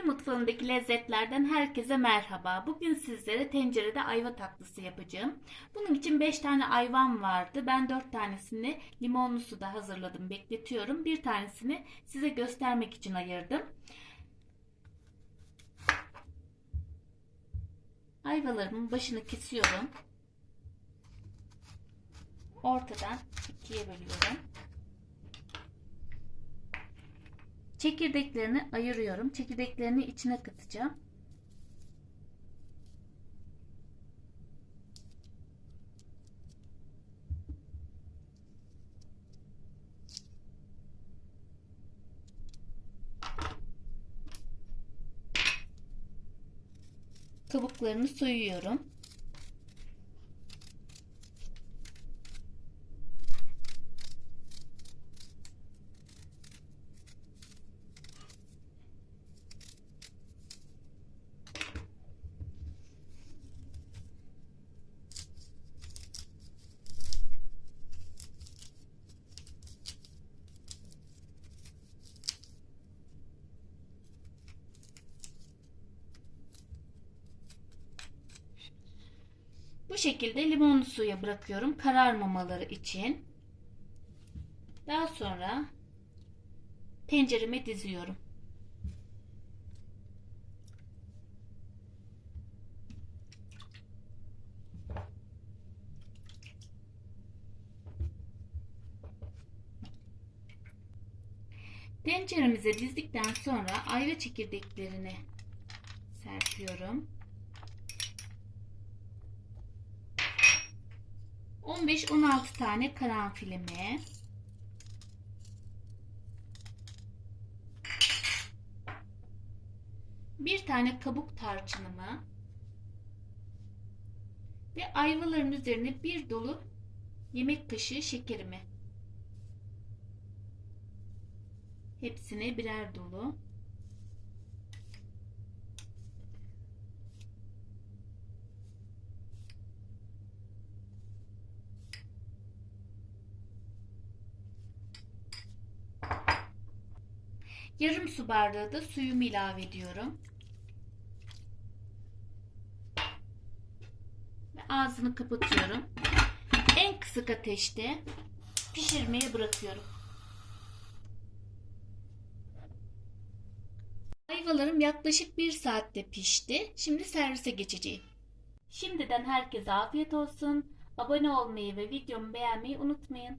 Gül mutfağındaki lezzetlerden herkese merhaba. Bugün sizlere tencerede ayva tatlısı yapacağım. Bunun için 5 tane ayvam vardı. Ben 4 tanesini limonlu suda hazırladım, bekletiyorum. Bir tanesini size göstermek için ayırdım. Ayvalarımın başını kesiyorum. Ortadan ikiye bölüyorum. Çekirdeklerini ayırıyorum. Çekirdeklerini içine katacağım. Kabuklarını soyuyorum. Bu şekilde limonlu suya bırakıyorum kararmamaları için. Daha sonra tencereme diziyorum. Tenceremize dizdikten sonra ayva çekirdeklerini serpiyorum. 15-16 tane karanfilimi. Bir tane kabuk tarçınımı. Ve ayvaların üzerine bir dolu yemek kaşığı şekerimi. Hepsine birer dolu Yarım su bardağı da suyumu ilave ediyorum. Ve ağzını kapatıyorum. En kısık ateşte pişirmeye bırakıyorum. Ayvalarım yaklaşık bir saatte pişti. Şimdi servise geçeceğim. Şimdiden herkese afiyet olsun. Abone olmayı ve videomu beğenmeyi unutmayın.